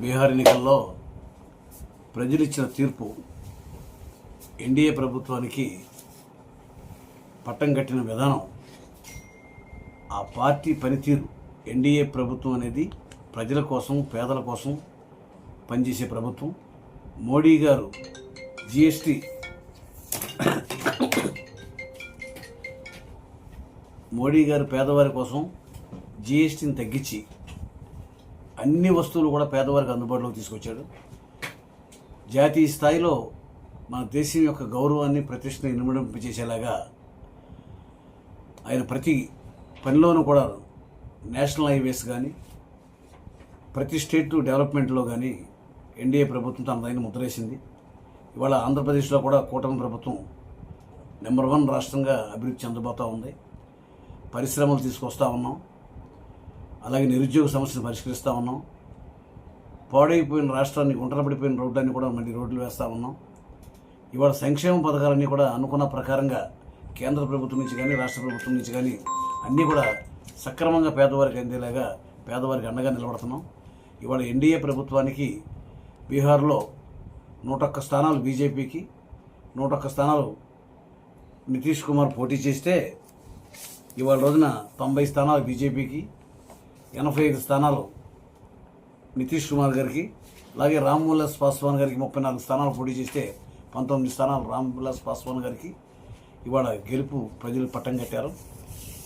బీహార్ ఎన్నికల్లో ప్రజలు ఇచ్చిన తీర్పు ఎన్డీఏ ప్రభుత్వానికి పట్టం కట్టిన విధానం ఆ పార్టీ పనితీరు ఎన్డీఏ ప్రభుత్వం అనేది ప్రజల కోసం పేదల కోసం పనిచేసే ప్రభుత్వం. మోడీ గారు జిఎస్టీ మోడీ గారు పేదవారి కోసం జిఎస్టీని తగ్గించి అన్ని వస్తువులు కూడా పేదవారికి అందుబాటులోకి తీసుకొచ్చాడు. జాతీయ స్థాయిలో మన దేశం యొక్క గౌరవాన్ని ప్రతిష్టని ఇనుమడింపచేసేలాగా ఆయన ప్రతి పనిలోనూ కూడా నేషనల్ హైవేస్ కానీ ప్రతి స్టేట్ డెవలప్మెంట్లో కానీ ఎన్డీఏ ప్రభుత్వం తనదైన ముద్రేసింది. ఇవాళ ఆంధ్రప్రదేశ్లో కూడా కూటమి ప్రభుత్వం నెంబర్ వన్ రాష్ట్రంగా అభివృద్ధి చెందబోతూ ఉంది. పరిశ్రమలు తీసుకొస్తూ ఉన్నాం. అలాగే నిరుద్యోగ సమస్యను పరిష్కరిస్తూ ఉన్నాం. పాడైపోయిన రాష్ట్రాన్ని గుంటలపడిపోయిన రోడ్లన్నీ కూడా మళ్ళీ రోడ్లు వేస్తూ ఉన్నాం. ఇవాళ సంక్షేమ పథకాలన్నీ కూడా అనుకున్న ప్రకారంగా కేంద్ర ప్రభుత్వం నుంచి కానీ రాష్ట్ర ప్రభుత్వం నుంచి కానీ అన్నీ కూడా సక్రమంగా పేదవారికి అందేలాగా పేదవారికి అండగా నిలబడుతున్నాం. ఇవాళ ఎన్డీఏ ప్రభుత్వానికి బీహార్లో నూటొక్క స్థానాలు బీజేపీకి నూటొక్క స్థానాలు నితీష్ కుమార్ పోటీ చేస్తే ఇవాళ రోజున తొంభై స్థానాలు బీజేపీకి ఎనభై ఐదు స్థానాలు నితీష్ కుమార్ గారికి అలాగే రామ్విలాస్ పాస్వాన్ గారికి ముప్పై నాలుగు స్థానాలు పోటీ చేస్తే పంతొమ్మిది స్థానాలు రామ్ విలాస్ పాస్వాన్ గారికి. ఇవాళ గెలుపు ప్రజలు పట్టం కట్టారు.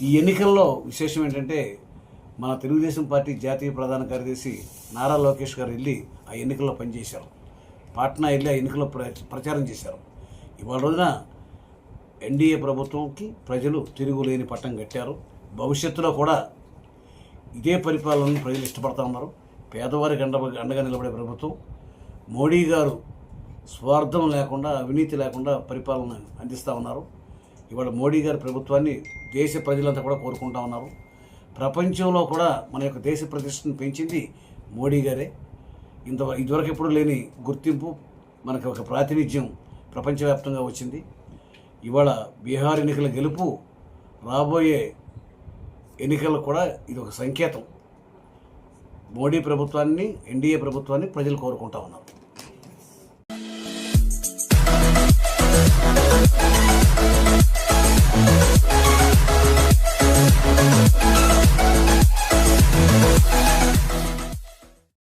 ఈ ఎన్నికల్లో విశేషం ఏంటంటే మన తెలుగుదేశం పార్టీ జాతీయ ప్రధాన కార్యదర్శి నారా లోకేష్ గారు వెళ్ళి ఆ ఎన్నికల్లో పనిచేశారు. పాట్నా వెళ్ళి ఆ ఎన్నికల్లో ప్ర- ప్రచారం చేశారు. ఇవాళ రోజున ఎన్డీఏ ప్రభుత్వంకి ప్రజలు తిరుగులేని పట్టం కట్టారు. భవిష్యత్తులో కూడా ఇదే పరిపాలనను ప్రజలు ఇష్టపడతా ఉన్నారు. పేదవారికి అండ అండగా నిలబడే ప్రభుత్వం మోడీ గారు స్వార్థం లేకుండా అవినీతి లేకుండా పరిపాలన అందిస్తూ ఉన్నారు. ఇవాళ మోడీ గారి ప్రభుత్వాన్ని దేశ ప్రజలంతా కూడా కోరుకుంటా ఉన్నారు. ప్రపంచంలో కూడా మన యొక్క దేశ ప్రతిష్టను పెంచింది మోడీ గారే. ఇంత ఇదివరకు ఎప్పుడు లేని గుర్తింపు మనకు ఒక ప్రాతినిధ్యం ప్రపంచవ్యాప్తంగా వచ్చింది. ఇవాళ బీహార్ ఎన్నికల గెలుపు రాబోయే ఎన్నికలు కూడా ఇది ఒక సంకేతం. మోడీ ప్రభుత్వాన్ని ఎన్డీఏ ప్రభుత్వాన్ని ప్రజలు కోరుకుంటా ఉన్నారు.